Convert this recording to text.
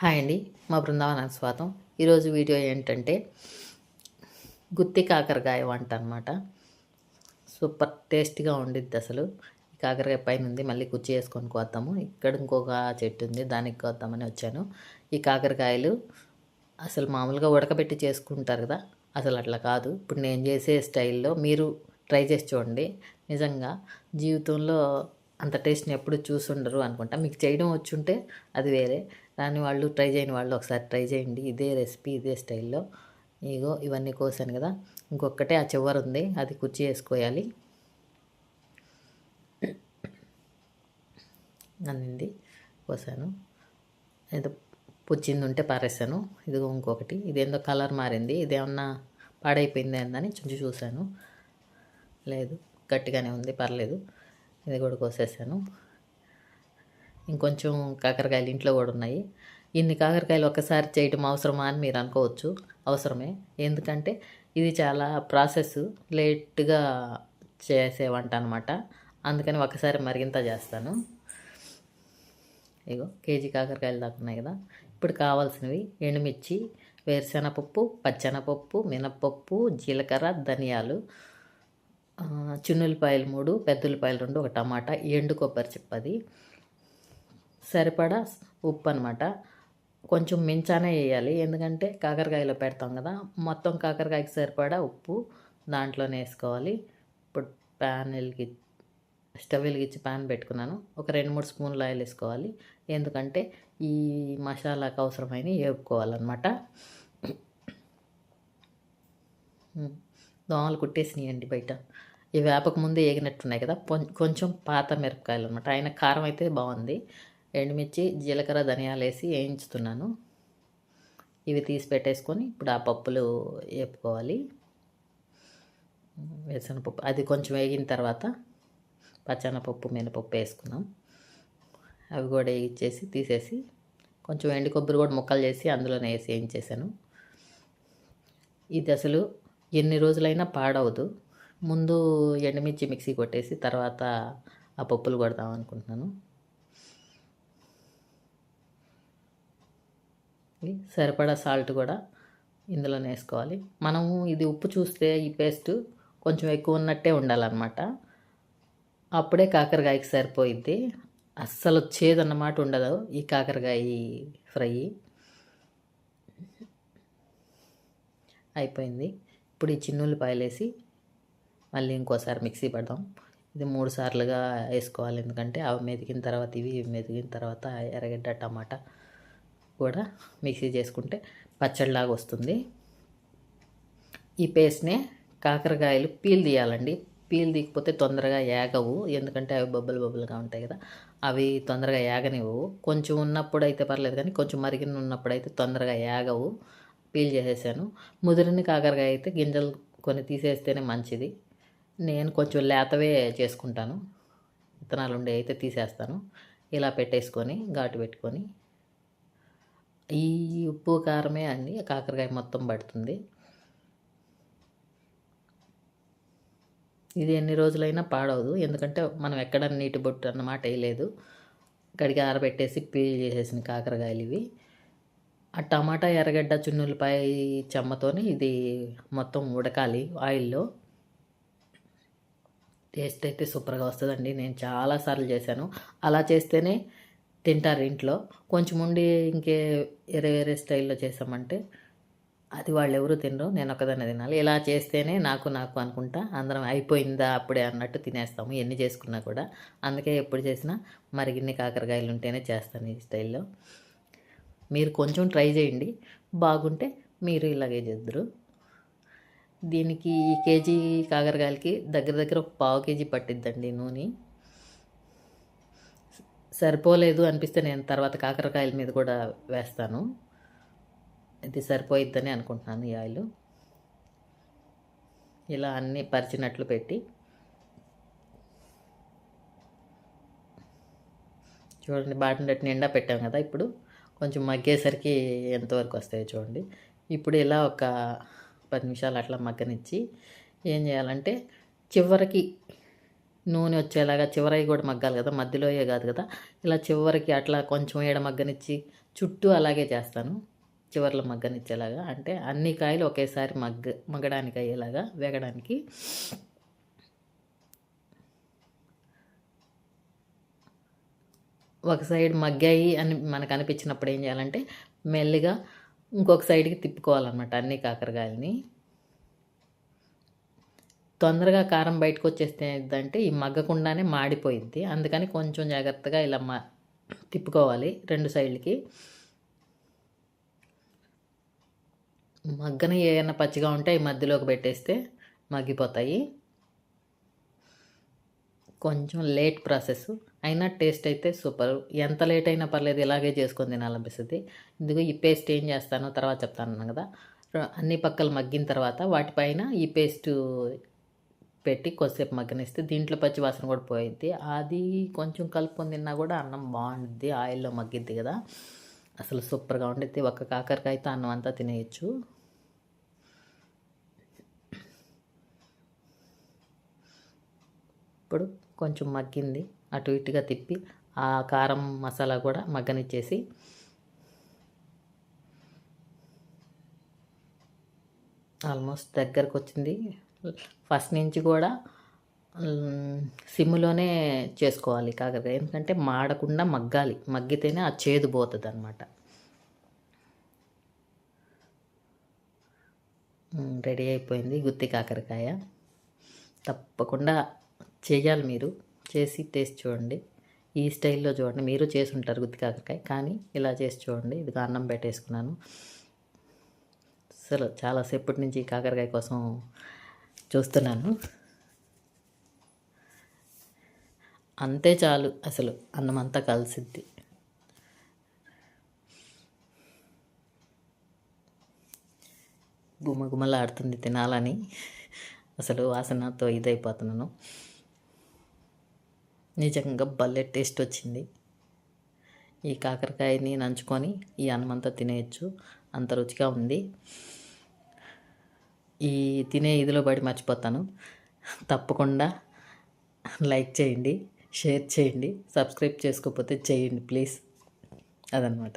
Hi అండి మా బృందావనానికి స్వాగతం. ఈరోజు వీడియో ఏంటంటే గుత్తి కాకరకాయ వంట అనమాట సూపర్ టేస్టీగా ఉండిద్ది అసలు. ఈ కాకరకాయ పైన ఉంది మళ్ళీ కుర్చీ వేసుకొని కోద్దాము. ఇక్కడ ఇంకొక చెట్టు ఉంది దానికి కోద్దామని వచ్చాను. ఈ కాకరకాయలు అసలు మామూలుగా ఉడకబెట్టి చేసుకుంటారు కదా అసలు అట్లా కాదు. ఇప్పుడు నేను చేసే స్టైల్లో మీరు ట్రై చేసి చూడండి. నిజంగా జీవితంలో అంత టేస్ట్ని ఎప్పుడు చూసుండరు అనుకుంటా. మీకు చేయడం వచ్చుంటే అది వేరే. రాని వాళ్ళు ట్రై చేయని వాళ్ళు ఒకసారి ట్రై చేయండి. ఇదే రెసిపీ ఇదే స్టైల్లో. ఇగో ఇవన్నీ కోసాను కదా. ఇంకొకటే ఆ చివర ఉంది. అది కుర్చీ వేసుకోవాలి. అన్నింది కోసాను. ఏదో పుచ్చింది ఉంటే పారేసాను ఇదిగో ఇంకొకటి. ఇదేందో కలర్ మారింది. ఇదేమన్నా పాడైపోయింది అని చుంచి చూశాను లేదు గట్టిగానే ఉంది. పర్లేదు. ఇది కూడా కోసేసాను. ఇంకొంచెం కాకరకాయలు ఇంట్లో కూడా ఉన్నాయి. ఇన్ని కాకరకాయలు ఒక్కసారి చేయటం అవసరమా అని మీరు అనుకోవచ్చు. అవసరమే. ఎందుకంటే ఇది చాలా ప్రాసెస్ లేట్గా చేసే వంట అనమాట అందుకని ఒకసారి మరిగింత చేస్తాను. ఇగో కేజీ కాకరకాయలు దాకా ఉన్నాయి కదా. ఇప్పుడు కావాల్సినవి ఎండుమిర్చి వేరుశెనగపప్పు పచ్చెనపప్పు మినప్పప్పు జీలకర్ర ధనియాలు. చిన్నులపాయలు మూడు పెద్దలపాయలు రెండు ఒక టమాటా ఎండు కొబ్బరి చిప్పది. సరిపడా ఉప్పు అనమాట కొంచెం మించానే వేయాలి. ఎందుకంటే కాకరకాయలో పెడతాం కదా మొత్తం కాకరకాయకి సరిపడా ఉప్పు దాంట్లోనే వేసుకోవాలి. ఇప్పుడు ప్యాన్ వెలిగి స్టవ్ వెలిగించి ప్యాన్ పెట్టుకున్నాను. ఒక రెండు మూడు స్పూన్లు ఆయిల్ వేసుకోవాలి. ఎందుకంటే ఈ మసాలాకు అవసరమైన వేపుకోవాలన్నమాట. దోమలు కుట్టేసినాయండి బయట. ఈ వేపకు ముందే ఏగినట్టున్నాయి కదా కొంచెం పాత మిరపకాయలు అనమాట ఆయన కారం అయితే బాగుంది ఎండుమిర్చి జీలకర్ర ధనియాలు వేసి వేయించుతున్నాను. ఇవి తీసి పెట్టేసుకొని ఇప్పుడు ఆ పప్పులు వేపుకోవాలి. వేసనపప్పు అది కొంచెం వేగిన తర్వాత పచ్చనపప్పు మినపప్పు వేసుకున్నాం అవి కూడా వేయించేసి తీసేసి కొంచెం ఎండు కొబ్బరి కూడా ముక్కలు చేసి అందులోనే వేసి వేయించేసాను. ఈ దశలు ఎన్ని రోజులైనా పాడవదు. ముందు ఎండుమిర్చి మిక్సీ కొట్టేసి తర్వాత ఆ పప్పులు కొడదాం అనుకుంటున్నాను. సరిపడా సాల్ట్ కూడా ఇందులోనే వేసుకోవాలి. మనము ఇది ఉప్పు చూస్తే ఈ పేస్ట్ కొంచెం ఎక్కువ ఉన్నట్టే ఉండాలన్నమాట. అప్పుడే కాకరకాయకి సరిపోయిద్ది. అస్సలు చేదన్నమాట ఉండదు ఈ కాకరకాయ ఫ్రై. అయిపోయింది. ఇప్పుడు ఈ చిన్నుల్లిపాయలు వేసి మళ్ళీ ఇంకోసారి మిక్సీ పడదాం. ఇది మూడు సార్లుగా వేసుకోవాలి. ఎందుకంటే అవి మెదిగిన తర్వాత ఇవి మెదిగిన తర్వాత ఎర్రగడ్డ టమాటా కూడా మిక్సీ చేసుకుంటే పచ్చడిలాగా వస్తుంది. ఈ పేస్ట్నే కాకరకాయలు పీల్ తీయాలండి. పీల్ తీయకపోతే తొందరగా ఏగవు. ఎందుకంటే అవి బొబ్బలు బొబ్బలుగా ఉంటాయి కదా. అవి తొందరగా ఏగనివ్వవు. కొంచెం ఉన్నప్పుడు అయితే పర్లేదు కానీ కొంచెం మరిగిన ఉన్నప్పుడు అయితే తొందరగా ఏగవు. పీల్ చేసేసాను. ముదిరిని కాకరకాయ అయితే గింజలు కొన్ని తీసేస్తేనే మంచిది. నేను కొంచెం లేతవే చేసుకుంటాను. విత్తనాలు ఉండే అయితే తీసేస్తాను. ఇలా పెట్టేసుకొని ఘాటు పెట్టుకొని. ఈ ఉప్పు కారమే అన్ని కాకరకాయ మొత్తం పడుతుంది. ఇది ఎన్ని రోజులైనా పాడవదు. ఎందుకంటే మనం ఎక్కడ నీటి బొట్టు అన్నమాట వేయలేదు. కడిగి ఆరబెట్టేసి పీల్ చేసేసిన కాకరకాయలు ఇవి. ఆ టమాటా ఎర్రగడ్డ చున్నులపాయ చెమ్మతోని ఇది మొత్తం ఉడకాలి ఆయిల్లో. టేస్ట్ అయితే సూపర్గా వస్తుందండి. నేను చాలాసార్లు చేశాను. అలా చేస్తేనే తింటారు ఇంట్లో. కొంచెం ఉండి ఇంకే వేరే వేరే స్టైల్లో చేసామంటే అది వాళ్ళు ఎవరు తినరు నేను ఒకదాన్ని తినాలి. ఇలా చేస్తేనే నాకు నాకు అనుకుంటా అందరం అయిపోయిందా అప్పుడే అన్నట్టు తినేస్తాము. ఎన్ని చేసుకున్నా కూడా. అందుకే ఎప్పుడు చేసినా మరిగిన్ని కాకరకాయలు ఉంటేనే చేస్తాను ఈ స్టైల్లో. మీరు కొంచెం ట్రై చేయండి. బాగుంటే మీరు ఇలాగే చేద్దరు. దీనికి ఈ కేజీ కాకరకాయలకి దగ్గర దగ్గర ఒక పావు కేజీ పట్టిద్దండి నూనె. సరిపోలేదు అనిపిస్తే నేను తర్వాత కాకరకాయల మీద కూడా వేస్తాను. ఇది సరిపోయిద్దని అనుకుంటున్నాను ఈ ఆయిల్. ఇలా అన్నీ పరిచినట్లు పెట్టి. చూడండి బాటినట్టు నిండా పెట్టాం కదా ఇప్పుడు. కొంచెం మగ్గేసరికి ఎంతవరకు వస్తాయో చూడండి. ఇప్పుడు ఇలా ఒక పది నిమిషాలు అట్లా మగ్గనిచ్చి ఏం చేయాలంటే చివరికి నూనె వచ్చేలాగా చివరవి కూడా మగ్గాలి కదా మధ్యలో కాదు కదా. ఇలా చివరికి అట్లా కొంచెం ఏడ మగ్గనిచ్చి చుట్టూ అలాగే చేస్తాను. చివర్లో మగ్గనిచ్చేలాగా అంటే అన్ని కాయలు ఒకేసారి మగ్గ మగ్గడానికి అయ్యేలాగా వేగడానికి ఒక సైడ్ మగ్గాయి అని మనకు అనిపించినప్పుడు ఏం చేయాలంటే మెల్లిగా ఇంకొక సైడ్కి తిప్పుకోవాలన్నమాట అన్ని కాకరకాయలని. తొందరగా కారం బయటకు వచ్చేస్తే ఏంటంటే ఈ మగ్గకుండానే మాడిపోయింది. అందుకని కొంచెం జాగ్రత్తగా ఇలా మా తిప్పుకోవాలి రెండు సైడ్లకి. మగ్గన ఏమైనా పచ్చిగా ఉంటే ఈ మధ్యలోకి పెట్టేస్తే మగ్గిపోతాయి. కొంచెం లేట్ ప్రాసెస్. అయినా టేస్ట్ అయితే సూపర్. ఎంత లేట్ అయినా పర్లేదు ఇలాగే చేసుకొని తినాలనిపిస్తుంది. ఇందుకు ఈ పేస్ట్ ఏం చేస్తానో తర్వాత చెప్తాను కదా. అన్ని పక్కలు మగ్గిన తర్వాత వాటిపైన ఈ పేస్ట్ పెట్టి కొద్దిసేపు మగ్గనిస్తే దీంట్లో పచ్చి వాసన కూడా పోయిద్ది. అది కొంచెం కలుపుకొని తిన్నా కూడా అన్నం బాగుంటుంది ఆయిల్లో మగ్గిద్ది కదా. అసలు సూపర్గా ఉండిద్ది. ఒక్క కాకరకాయతో అన్నం అంతా తినేయచ్చు. ఇప్పుడు కొంచెం మగ్గింది. అటు ఇటుగా తిప్పి ఆ కారం మసాలా కూడా మగ్గనిచ్చేసి ఆల్మోస్ట్ దగ్గరకు వచ్చింది ఫస్ట్ నుంచి కూడా సిమ్లోనే చేసుకోవాలి కాకరకాయ ఎందుకంటే మాడకుండా మగ్గాలి. మగ్గితేనే ఆ చేదు పోతుంది అనమాట రెడీ అయిపోయింది గుత్తి కాకరకాయ. తప్పకుండా చేయాలి మీరు. చేసి టేస్ట్ చూడండి. ఈ స్టైల్లో చూడండి. మీరు చేసి ఉంటారు గుత్తి కాకరకాయ. కానీ ఇలా చేసి చూడండి. ఇది అన్నం పెట్టేసుకున్నాను. అసలు చాలాసేపటి నుంచి కాకరకాయ కోసం చూస్తున్నాను. అంతే చాలు అసలు. అన్నం అంతా కలిసిద్ది. గుమగుమలాడుతుంది తినాలని. అసలు వాసనతో ఇదైపోతున్నాను. నిజంగా భలే టేస్ట్ వచ్చింది. ఈ కాకరకాయని నంచుకొని ఈ అన్నమంతా తినేయచ్చు. అంత రుచిగా ఉంది. ఈ తినే ఇదిలో పడి మర్చిపోతాను. తప్పకుండా లైక్ చేయండి షేర్ చేయండి సబ్స్క్రైబ్ చేసుకోకపోతే చేయండి ప్లీజ్. అదనమాట